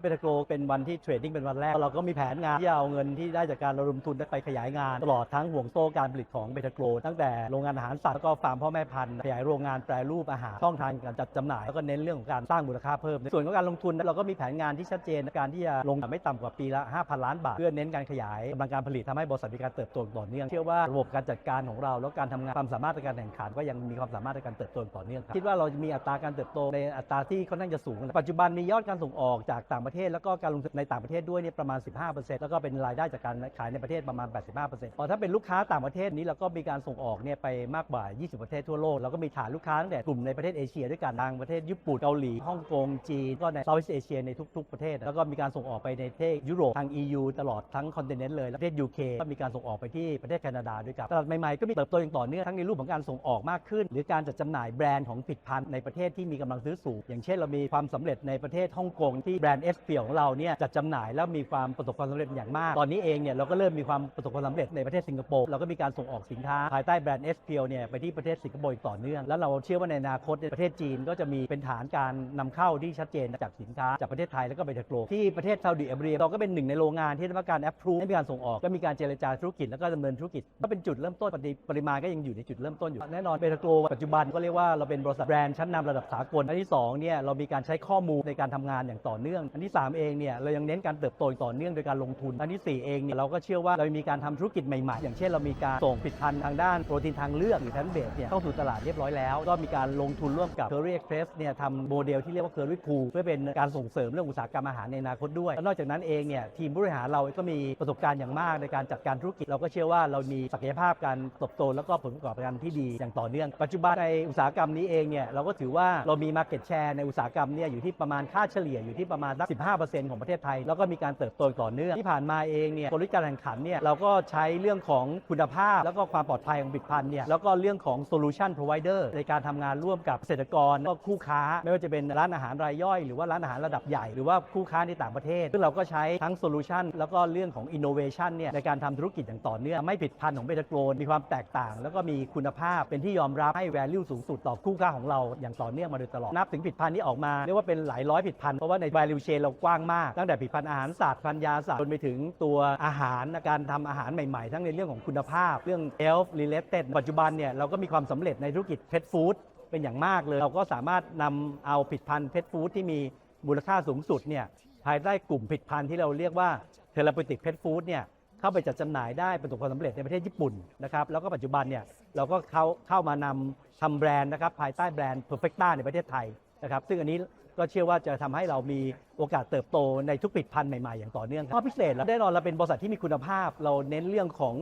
เบตาโกลเป็นวันที่เทรดดิ้งเป็นวันแรก เราก็มีแผนงานที่จะเอาเงินที่ได้จากการระดมทุนไปขยายงาน ตลอดทั้งห่วงโซ่การผลิตของเบตาโกลตั้งแต่โรงงานอาหารสัตว์แล้วก็ฟาร์มพ่อแม่พันธุ์ขยายโรงงานแปรรูปอาหารช่องทางการจัดจำหน่ายแล้วก็เน้นเรื่องของการสร้างมูลค่าเพิ่มในส่วนของการลงทุนเราก็มีแผนงานที่ชัดเจนในการที่จะลงไม่ต่ำกว่าปีละ 5,000 ล้านบาท เพื่อเน้นการขยายกำลังการผลิตทำให้บริษัทมีการเติบโตต่อเนื่องเชื่อว่าระบบการจัดการของเราแล้วการทำงานความสามารถในการแข่งขันก็ยังมีความสามารถในการเติบโตต่อเนื่องคิดว่าเราจะมีอัตราการเติบโตในอัตราที่ค่อนข้างจะสูงปัจจุบันมียอดการส่งออกจากต่างประประเทศแล้วก็การลงทุนในต่างประเทศด้วยเนี่ยประมาณ 15%แล้วก็เป็นรายได้จากการขายในประเทศประมาณ 85%พอถ้าเป็นลูกค้าต่างประเทศนี้เราก็มีการส่งออกเนี่ยไปมากกว่า 20 ประเทศทั่วโลกเราก็มีฐานลูกค้าตั้งแต่กลุ่มในประเทศเอเชียด้วยกันทางประเทศญี่ปุ่นเกาหลีฮ่องกงจีนก็ในเซาท์อีสเอเชียในทุก ๆประเทศ แล้วก็มีการส่งออกไปในประเทศยุโรปทาง EU ตลอดทั้งคอนติเนนต์เลยและประเทศ UK ก็มีการส่งออกไปที่ประเทศแคนาดาด้วยครับตลาดใหม่ๆก็มีเติบโตอย่างต่อเนื่องทั้งในรูปของการส่งออกมากขึ้น หรือการจัดจำหน่ายแบรนด์ของผลิตภัณฑ์ในประเทศที่มีกำลังซื้อสูงอย่างเช่นเรามีความสำเร็จในประเทศฮ่องกงที่แบรนด์เอสเปียของเราเนี่ยจัดจำหน่ายแล้วมีความประสบความสำเร็จอย่างมาก ตอนนี้เองเนี่ยเราก็เริ่มมีความประสบความสำเร็จในประเทศสิงคโปร์เราก็มีการส่งออกสินค้าภายใต้แบรนด์เอสเปียเนี่ยไปที่ประเทศสิงคโปร์อย่างต่อเนื่อง แล้วเราเชื่อว่าในอนาคตประเทศจีนก็จะมีเป็นฐานการนำเข้าที่ชัดเจนจากสินค้าจากประเทศไทยแล้วก็ไปจากโลกที่ประเทศซาอุดิอาระเบียเราก็เป็นหนึ่งในโรงงานที่ได้รับการแอปพรูฟให้มีการส่งออกก็มีการเจรจาธุรกิจแล้วก็ดำเนินธุรกิจก็เป็นจุดเริ่มต้นปริมาณก็ยังอยู่ในจุดเริ่มต้นอยู่แน่นอนเบตาโกลปัจจุบันก็เรียกว่าเราเป็นบริษัทแบรนด์ชั้นนำระดับสากลอันที่สองเนี่ยเรามีการใช้ข้อมูลในการทำงานอย่างต่อเนื่องอันที่สามเองเนี่ยเรายังเน้นการเติบโตอย่างต่อเนื่องโดยการลงทุน อันที่สี่เองเนี่ยเราก็เชื่อว่าเรามีการทำธุรกิจใหม่ๆ อย่างเช่นเรามีการส่งผลิตภัณฑ์ทางด้านโปรตีนทางเลือกหรือแพนเบสเนี่ยเข้าสู่ตลาดเรียบร้อยแล้ว ก็มีการลงทุนร่วมกับ Curry Express เนี่ยทำโมเดลที่เรียกว่า Curry Cool เพื่อเป็นการส่งเสริมเรื่องอุตสาหกรรมอาหารในอนาคตด้วย นอกจากนั้นเองเนี่ยทีมบริหารเราก็มีประสบการณ์อย่างมากในการจัดการธุรกิจ เราก็เชื่อว่าเรามีศักยภาพการเติบโตแล้วก็ผลประกอบการที่ดีอย่างต่อเนื่อง ปัจจุบันในอุตสาหกรรมนี้เองเนี่ยเราก็ถือว่าเรามี market share ในอุตสาหกรรมเนี่ยอยู่ที่ประมาณค่าเฉลี่ยอยู่ที่ประมาณสัก15%ของประเทศไทย แล้วก็มีการเติบโตต่อเนื่องที่ผ่านมาเองเนี่ยกลยุทธ์การแข่งขันเนี่ยเราก็ใช้เรื่องของคุณภาพ แล้วก็ความปลอดภัยของผลิตภัณฑ์เนี่ยแล้วก็เรื่องของ solution provider ในการทำงานร่วมกับเกษตรกรก็คู่ค้า ไม่ว่าจะเป็นร้านอาหารรายย่อย หรือว่าร้านอาหารระดับใหญ่หรือว่าคู่ค้าในต่างประเทศ ซึ่งเราก็ใช้ทั้ง solution แล้วก็เรื่องของ innovation เนี่ยในการทำธุรกิจอย่างต่อเนื่องทำให้ผลิตภัณฑ์ของเบตาโกลมีความแตกต่าง แล้วก็มีคุณภาพเป็นที่ยอมรับให้ value สูงสุดต่อคู่ค้าของเราอย่างต่อเนื่องมาโดยตลอดนับถึงผลิตภัณฑ์ที่ออกมาเรียกว่าเป็นหลายร้อยผลิตภัณฑ์เพราะว่าใน value chain เรากว้างมาก ตั้งแต่ผลิตภัณฑ์อาหารศาสตว์พันยาสตว์จนไปถึงตัวอาหารการทำอาหารใหม่ๆ ทั้งในเรื่องของคุณภาพ เรื่อง health related ปัจจุบันเนี่ยเราก็มีความสำเร็จในธุรกิจ pet food เป็นอย่างมากเลย เราก็สามารถนำเอาผลิตภัณฑ์ pet food ที่มีมูลค่าสูงสุดเนี่ยภายใต้กลุ่มผลิตภัณฑ์ที่เราเรียกว่า therapeutic pet food เนี่ยเข้าไปจัดจำหน่ายได้ประสบความสำเร็จในประเทศญี่ปุ่นนะครับแล้วก็ปัจจุบันเนี่ยเราก็เข้าเข้ามานำทำแบรนด์นะครับภายใต้แบรนด์ Perfecta ในประเทศไทยนะครับซึ่งอันนี้ก็เชื่อว่าจะทำให้เรามีโอกาสเติบโตในทุกผลิตภัณฑ์ใหม่ ๆ อย่างต่อเนื่องครับข้อพิเศษแล้วแน่นอนเราเป็นบริษัทที่มีคุณภาพ เราเน้นเรื่องของ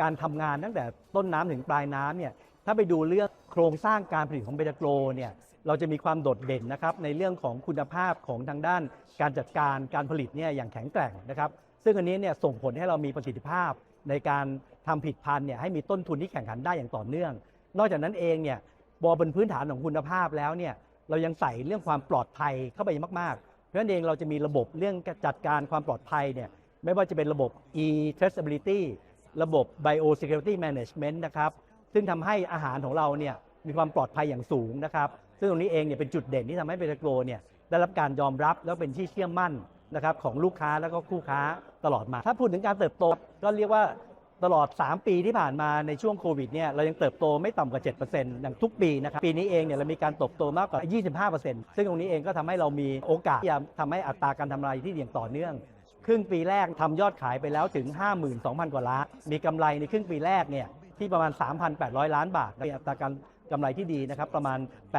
การทำงานตั้งแต่ต้นน้ำถึงปลายน้ำเนี่ยถ้าไปดูเรื่องโครงสร้างการผลิตของเบตาโกลเนี่ยเราจะมีความโดดเด่นนะครับในเรื่องของคุณภาพของทางด้าน การจัดการการผลิตเนี่ยอย่างแข็งแกร่งนะครับซึ่งอันนี้เนี่ยส่งผลให้เรามีประสิทธิภาพในการทำผลิตภัณฑ์เนี่ยให้มีต้นทุนที่แข่งขันได้อย่างต่อเนื่อง นอกจากนั้นเองเนี่ยบอบนพื้นฐานของคุณภาพแล้วเนี่ย เรายังใส่เรื่องความปลอดภัยเข้าไปมากๆ เพราะนั้นเองเราจะมีระบบเรื่องจัดการความปลอดภัยเนี่ยไม่ว่าจะเป็นระบบ e traceability ระบบ bio security management นะครับ ซึ่งทำให้อาหารของเราเนี่ยมีความปลอดภัยอย่างสูงนะครับ ซึ่งตรงนี้เองเนี่ยเป็นจุดเด่นที่ทำให้เบตาโกลเนี่ยได้รับการยอมรับแล้วเป็นที่เชื่อมั่นนะครับของลูกค้าแล้วก็คู่ค้าตลอดมา ถ้าพูดถึงการเติบโตก็เรียกว่า ตลอด 3 ปีที่ผ่านมาในช่วงโควิดเนี่ยเรายังเติบโตไม่ต่ำกว่า 7%อย่างทุกปีนะครับ ปีนี้เองเนี่ยเรามีการเติบโตมากกว่า 25%ซึ่งตรงนี้เองก็ทำให้เรามีโอกาสที่จะทำให้อัตราการทำไรที่อย่างต่อเนื่อง ครึ่งปีแรกทำยอดขายไปแล้วถึง 52,000 กว่าล้าน มีกำไรในครึ่งปีแรกเนี่ยที่ประมาณ 3,800 ล้านบาทมีอัตราการกำไรที่ดีนะครับประมาณ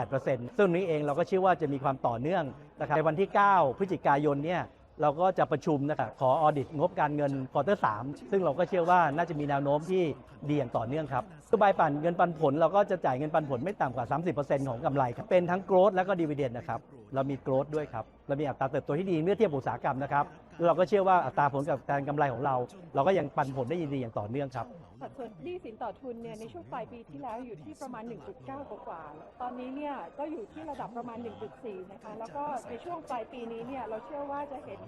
8%ซึ่งนี้เองเราก็เชื่อว่าจะมีความต่อเนื่องนะครับในวันที่ 9 พฤศจิกายนเนี่ย เราก็จะประชุมนะครับขอออดิตงบการเงินควอเตอร์สซึ่งเราก็เชื่อว่าน่าจะมีแนวโน้มที่ดีอย่างต่อเนื่องครับนโยบายปั่นเงินปันผล เราก็จะจ่ายเงินปันผลไม่ต่ำกว่า 30%ของกำไรครับเป็นทั้งโกรดและก็ดีเวเดนนะครับเรามีโกรดด้วยครับ เรามีอัตราเติบโตที่ดีเมื่อเทียบกับอุตสาหกรรมนะครับแล้วเราก็เชื่อว่าอัตราผลกับการกำไรของเรา เราก็ยังปันผลได้ดีอย่างต่อเนื่องครับสัดส่วนหนี้สินต่อทุนเนี่ยในช่วงปลายปีที่แล้วอยู่ที่ประมาณ 1.9 กว่าๆตอนนี้เนี่ยก็อยู่ที่ระดับประมาณ 1.4 นะคะ แล้วก็ในช่วงปลายปีนี้เนี่ยเราเชื่อว่าจะเห็น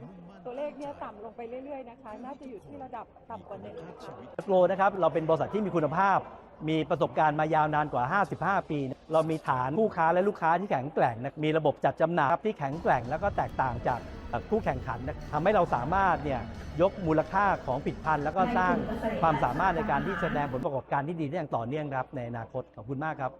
ตัวเลขเนี่ยต่ำลงไปเรื่อยๆนะคะ น่าจะอยู่ที่ระดับต่ำกว่าหนึ่งนะคะโกลนะครับเราเป็นบริษัทที่มีคุณภาพ มีประสบการณ์มายาวนานกว่า 55 ปี เรามีฐานผู้ค้าและลูกค้าที่แข็งแกร่งนะมีระบบจัดจำหน่ายที่แข็งแกร่งแล้วก็แตกต่างจากคู่แข่งขันนะทำให้เราสามารถเนี่ยยกมูลค่าของผลิตภัณฑ์แล้วก็สร้างความสามารถในการที่แสดงผลประกอบการที่ดีได้อย่างต่อเนื่องครับในอนาคตขอบคุณมากครับ